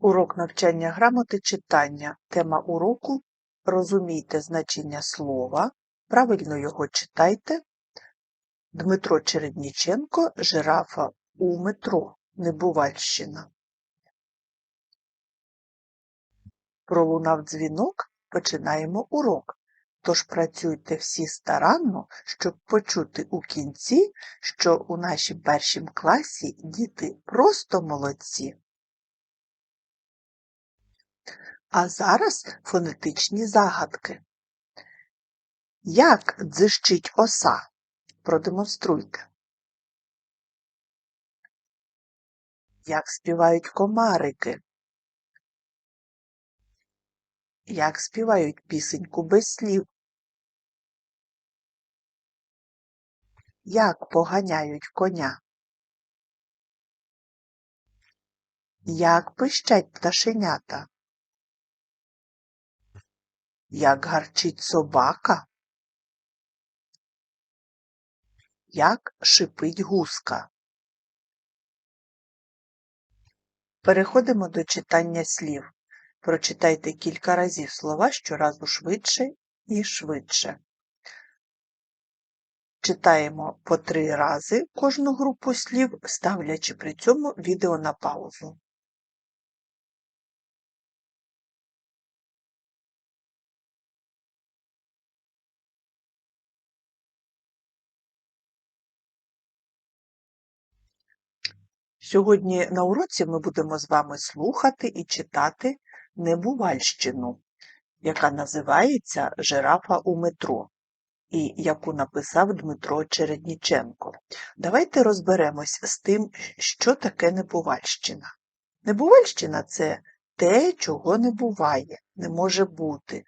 Урок навчання грамоти читання. Тема уроку Розумійте значення слова. Правильно його читайте. Дмитро Чередніченко, жирафа у метро. Небувальщина. Пролунав дзвінок. Починаємо урок. Тож працюйте всі старанно, щоб почути у кінці, що у нашім першім класі діти просто молодці. А зараз фонетичні загадки. Як дзищить оса? Продемонструйте. Як співають комарики? Як співають пісеньку без слів? Як поганяють коня? Як пищать пташенята? Як гарчить собака? Як шипить гуска? Переходимо до читання слів. Прочитайте кілька разів слова щоразу швидше і швидше. Читаємо по три рази кожну групу слів, ставлячи при цьому відео на паузу. Сьогодні на уроці ми будемо з вами слухати і читати Небувальщину, яка називається Жирафа у метро, і яку написав Дмитро Чередніченко. Давайте розберемось з тим, що таке Небувальщина. Небувальщина це те, чого не буває, не може бути.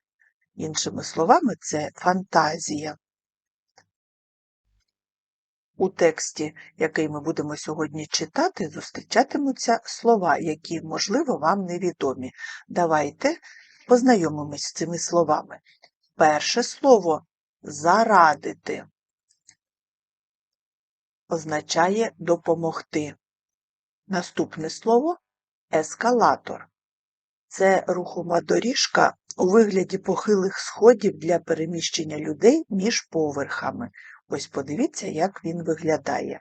Іншими словами, це фантазія. У тексті, який ми будемо сьогодні читати, зустрічатимуться слова, які, можливо, вам невідомі. Давайте познайомимось з цими словами. Перше слово зарадити означає допомогти. Наступне слово ескалатор. Це рухома доріжка у вигляді похилих сходів для переміщення людей між поверхами. Ось подивіться, як він виглядає.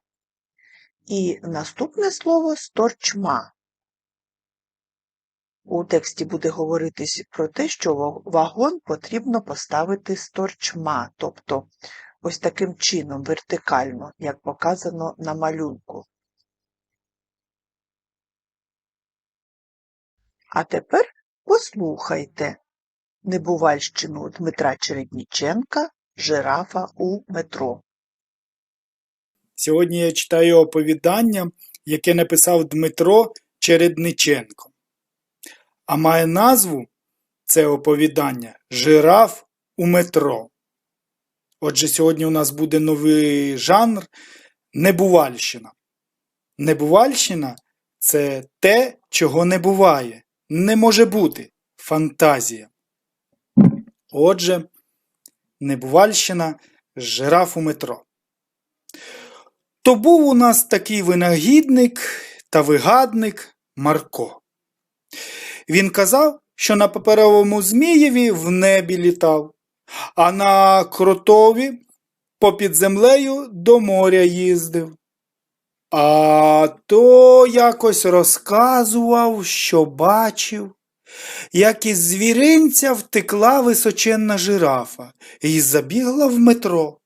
І наступне слово сторчма. У тексті буде говоритись про те, що вагон потрібно поставити сторчма, тобто ось таким чином, вертикально, як показано на малюнку. А тепер послухайте Небувальщину Дмитра Чередніченка Жирафа у метро. Сьогодні я читаю оповідання, яке написав Дмитро Чередниченко. А має назву це оповідання Жираф у метро. Отже, сьогодні у нас буде новий жанр Небувальщина. Небувальщина це те, чого не буває, не може бути фантазія. Отже, Небувальщина жираф у метро. То був у нас такий винагідник та вигадник Марко. Він казав, що на паперовому Змієві в небі літав, а на кротові попід землею до моря їздив. А то якось розказував, що бачив, як із звіринця втекла височенна жирафа і забігла в метро.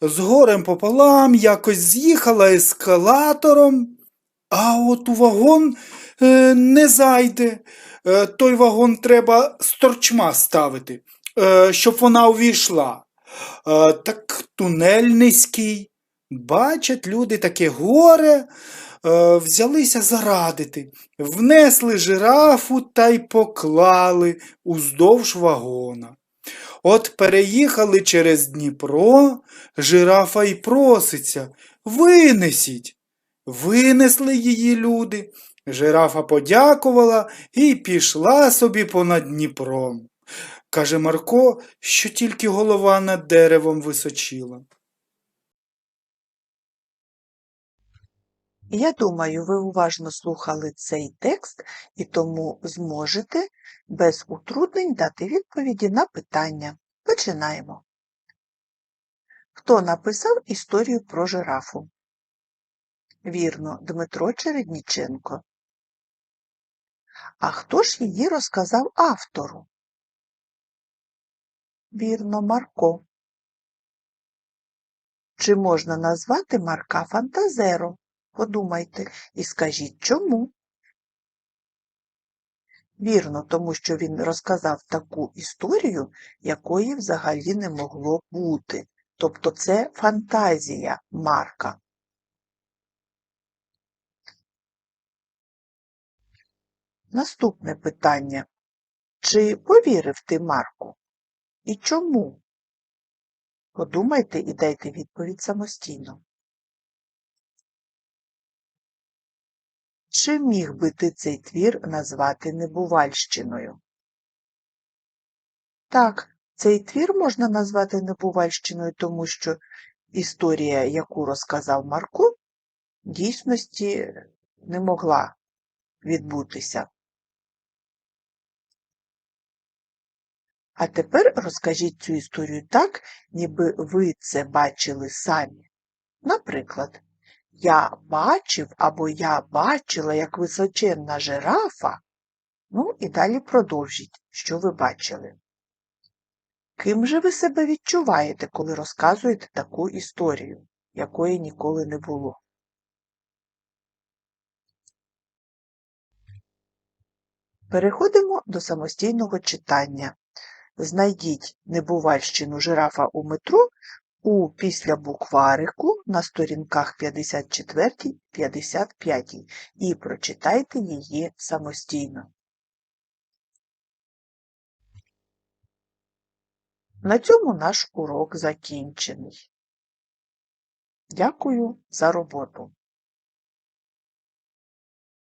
З горем пополам якось з'їхала ескалатором, а от у вагон е, не зайде. Е, той вагон треба з торчма ставити, е, щоб вона увійшла. Е, так тунель низький. Бачать люди таке горе, взялися зарадити, внесли жирафу та й поклали уздовж вагона. От переїхали через Дніпро, жирафа й проситься, винесіть. Винесли її люди. Жирафа подякувала і пішла собі понад Дніпром. Каже Марко, що тільки голова над деревом височила. Я думаю, ви уважно слухали цей текст і тому зможете без утруднень дати відповіді на питання. Починаємо. Хто написав історію про жирафу? Вірно, Дмитро Чередніченко. А хто ж її розказав автору? Вірно, Марко. Чи можна назвати Марка Фантазеро? Подумайте і скажіть чому. Вірно, тому що він розказав таку історію, якої взагалі не могло бути. Тобто це фантазія Марка. Наступне питання. Чи повірив ти Марку? І чому? Подумайте і дайте відповідь самостійно. Чи міг би ти цей твір назвати небувальщиною? Так, цей твір можна назвати небувальщиною, тому що історія, яку розказав Марко, в дійсності не могла відбутися. А тепер розкажіть цю історію так, ніби ви це бачили самі. Наприклад, я бачив або я бачила, як височенна жирафа. Ну і далі продовжіть, що ви бачили. Ким же ви себе відчуваєте, коли розказуєте таку історію, якої ніколи не було? Переходимо до самостійного читання. Знайдіть небувальщину жирафа у метро у після букварику на сторінках 54-55 і прочитайте її самостійно. На цьому наш урок закінчений. Дякую за роботу.